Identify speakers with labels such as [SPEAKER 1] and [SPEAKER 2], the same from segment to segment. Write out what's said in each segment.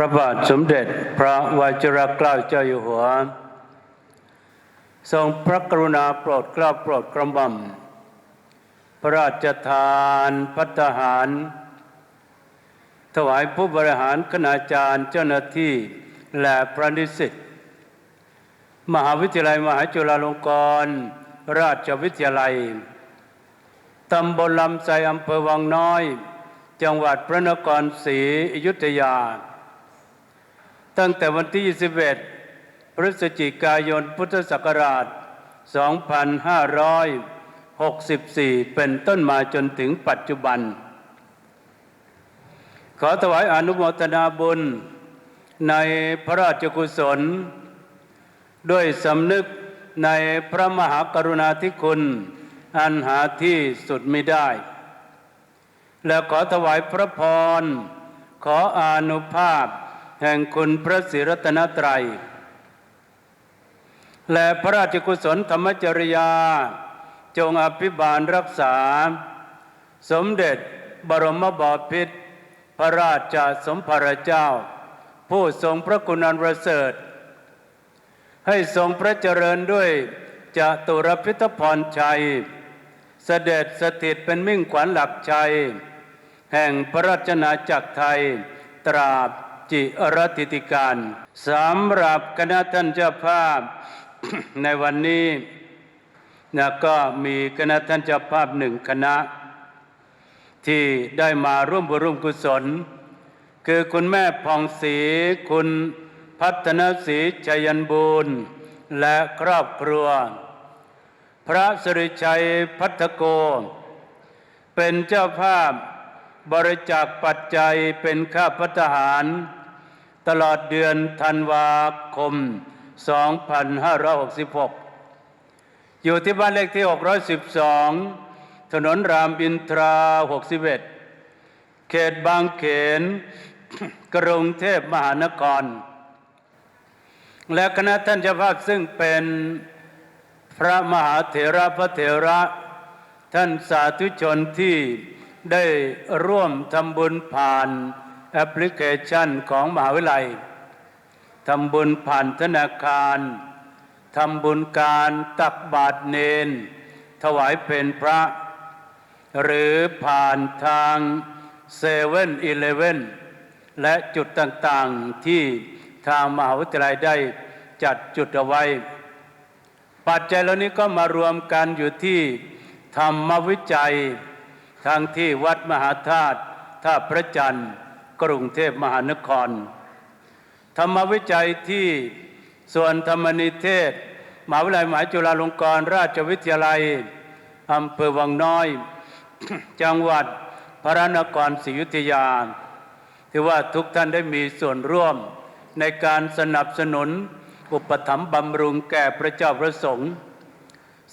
[SPEAKER 1] ระบาทสมเด็จพระวชิรเกล้าเจ้าอยู่หัว ทรงพระกรุณาโปรดเกล้าโปรดกระหม่อมพระราชทานพัฒหาร ถวายผู้บริหารคณาจารย์เจ้าหน้าที่และพระนิสิตมหาวิทยาลัยมหาจุฬาลงกรณราชวิทยาลัย ตำบลลำไทรอำเภอวังน้อย จังหวัดพระนครศรีอยุธยา ตั้งแต่วันที่ 21 พฤศจิกายนพุทธศักราช 2564 เป็นต้นมาจนถึงปัจจุบัน ขอถวายอนุโมทนาบุญในพระราชกุศล ด้วยสำนึกในพระมหากรุณาธิคุณ อันหาที่สุดไม่ได้ และขอถวายพระพร ขออนุภาพ แห่งคุณพระศรีรัตนตรัย และพระราชกุศลธรรมจริยา จงอภิบาลรักษา สมเด็จบรมบพิตรพระราชสมภารเจ้า ผู้ทรงพระคุณอันประเสริฐ ให้ทรงพระเจริญด้วยจตุรพิทพรชัย เสด็จสถิตเป็นมิ่งขวัญหลักชัย แห่งพระราชนาจักรไทยตราบ จิรติติการสำหรับคณะท่านเจ้าภาพ ในวันนี้นะก็มีคณะท่านเจ้าภาพหนึ่งคณะ ที่ได้มาร่วมบุญร่วมกุศล คือคุณแม่ผ่องศรีคุณพัฒนศรีชัยันบูรณ์และครอบครัว พระสริชัยพัฒโก เป็นเจ้าภาพบริจาคปัจจัยเป็นข้าพัฒหาร ตลอดเดือนธันวาคม 2566 อยู่ที่บ้านเลขที่ 612 ถนนรามอินทรา 61 เขตบางเขน กรุงเทพมหานคร และคณะท่านเจ้าภาพซึ่งเป็นพระมหาเถระพระเถระ ท่านสาธุชนที่ได้ร่วมทำบุญผ่าน แอปพลิเคชันของมหาวิทยาลัยทำบุญผ่านธนาคารทำบุญการตักบาตรเนน ถวายเป็นพระ หรือผ่านทางเซเว่นอีเลเว่นและจุดต่างๆที่ทางมหาวิทยาลัยได้จัดจุดเอาไว้ ปัจจัยเหล่านี้ก็มารวมกันอยู่ที่ธรรมวิจัยทางที่วัดมหาธาตุท่าพระจันทร์ กรุงเทพมหานคร ธรรมวิจัยที่ส่วนธรรมนิเทศมหาวิทยาลัยมหาจุฬาลงกรณราชวิทยาลัยอำเภอวังน้อย จังหวัดพระนครศรีอยุธยาถือว่าทุกท่านได้มีส่วนร่วมในการสนับสนุนอุปถัมภ์บำรุงแก่พระเจ้าพระสงฆ์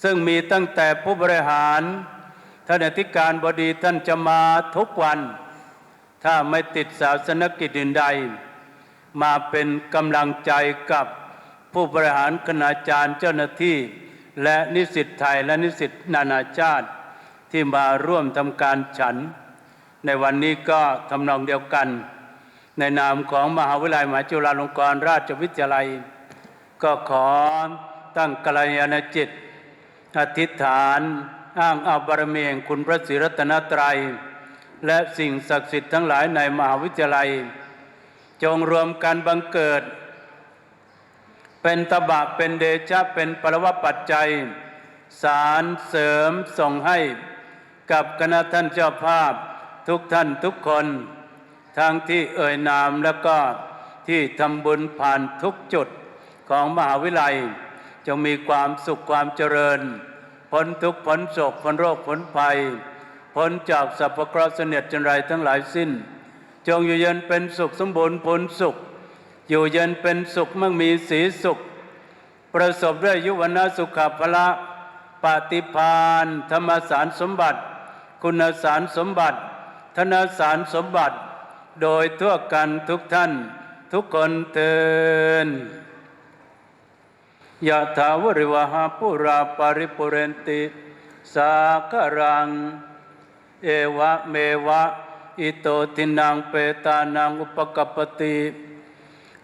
[SPEAKER 1] ซึ่งมีตั้งแต่ผู้บริหารท่านอธิการบดีท่านจะมาทุกวัน ถ้าไม่ติดศาสนกิจอื่นใด มาเป็นกำลังใจกับผู้บริหารคณาจารย์เจ้าหน้าที่ และนิสิตไทยและนิสิตนานาชาติ ที่มาร่วมทำการฉัน ในวันนี้ก็ทำนองเดียวกัน ในนามของมหาวิทยาลัยมหาจุฬาลงกรณราชวิทยาลัย ก็ขอตั้งกัลยาณจิตอธิษฐาน อ้างอาบารมีแห่งคุณพระศรีรัตนตรัย และสิ่งศักดิ์สิทธิ์ทั้งหลายในมหาวิทยาลัย จงรวมกันบังเกิด เป็นตบะเป็นเดชะเป็นปรวปัจจัย สารเสริมส่งให้กับคณะท่านเจ้าภาพทุกท่านทุกคน ทั้งที่เอ่ยนามแล้วก็ที่ทำบุญผ่านทุกจุดของมหาวิทยาลัย จงมีความสุขความเจริญพ้นทุกข์พ้นโศกพ้นโรคพ้นภัย พ้นจากสัพพะเคราะห์เสนียดจันไรทั้งหลายสิ้น จงอยู่เย็นเป็นสุขสมบูรณ์ผลสุข อยู่เย็นเป็นสุขมั่งมีสีสุข ประสบด้วยยุวนาสุขภละปฏิพานธรรมสารสมบัติ คุณสารสมบัติ ธนสารสมบัติ โดยทั่วกันทุกท่าน ทุกคนเตือนยะถาวริวหาปุราปาริปุเรนติ สาคารัง เอวะเมวะ อิโตทินังเปตานังอุปกปปติ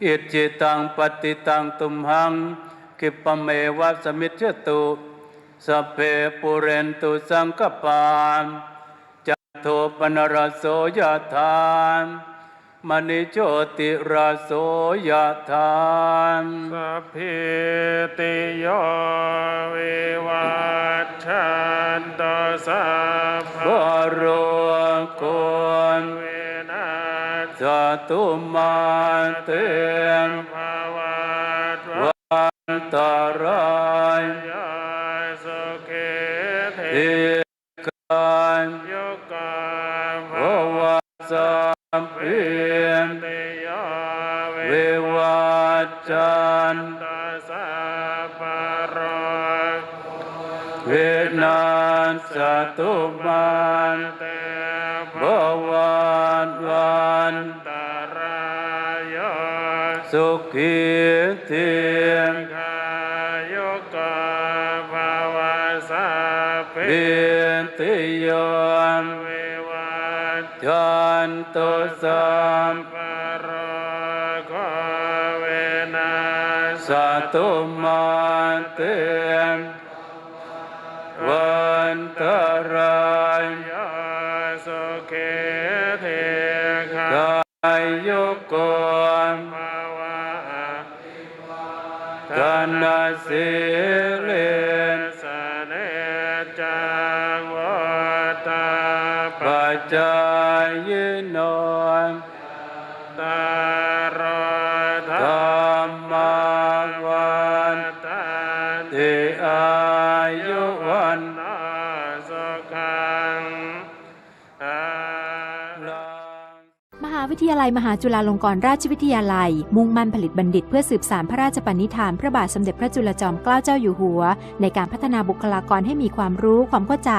[SPEAKER 1] อิจิตังปฏิตังตุมหังกิปเมวะสมิจตุสเพปุเรนตุสังกปานจัตโทปนรสโสยธานมณิโชติราโสยธาม
[SPEAKER 2] สัพพิติโยวิวัช ชันตสัพพ
[SPEAKER 1] บโรโกน
[SPEAKER 2] เวนัส
[SPEAKER 1] สตุมาเตม
[SPEAKER 2] ภาวัตว
[SPEAKER 1] วันตราย
[SPEAKER 2] ยาสุเขเท
[SPEAKER 1] เอกาน
[SPEAKER 2] โยกา
[SPEAKER 1] โอ
[SPEAKER 2] ภาวา
[SPEAKER 1] สัมเพียน
[SPEAKER 2] ติโย
[SPEAKER 1] เว
[SPEAKER 2] วิ
[SPEAKER 1] วัจจัน
[SPEAKER 2] ต
[SPEAKER 1] ตุมัน
[SPEAKER 2] เต
[SPEAKER 1] บวันวัน
[SPEAKER 2] ตรายโย
[SPEAKER 1] สุขีเทียม
[SPEAKER 2] ขายกาภาวะสัพเพ
[SPEAKER 1] เบียนติโยม
[SPEAKER 2] วิวัช
[SPEAKER 1] จันตุสัม
[SPEAKER 2] ปโรโคเวนัส
[SPEAKER 1] สตุมันเตมา
[SPEAKER 2] กา
[SPEAKER 1] ยโยโกน
[SPEAKER 2] ภาวะ
[SPEAKER 1] กันนาสิเลน
[SPEAKER 2] สเนจังวัตตาป
[SPEAKER 1] ปัจจายโน
[SPEAKER 2] ตา
[SPEAKER 3] วิทยาลัยมหาจุฬาลงกรณราชวิทยาลัย มุ่งมั่นผลิตบัณฑิตเพื่อสืบสารพระราชปณิธาน พระบาทสมเด็จพระจุลจอมเกล้าเจ้าอยู่หัว ในการพัฒนาบุคลากรให้มีความรู้ความเข้าใจ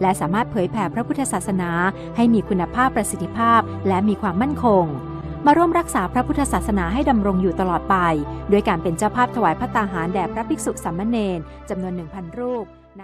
[SPEAKER 3] และสามารถเผยแผ่พระพุทธศาสนา ให้มีคุณภาพประสิทธิภาพ และมีความมั่นคงมาร่วมรักษาพระพุทธศาสนาให้ดำรงอยู่ตลอดไป โดยการเป็นเจ้าภาพถวายพระตาหารแด่พระภิกษุสามเณรจำนวน 1,000 รูปณ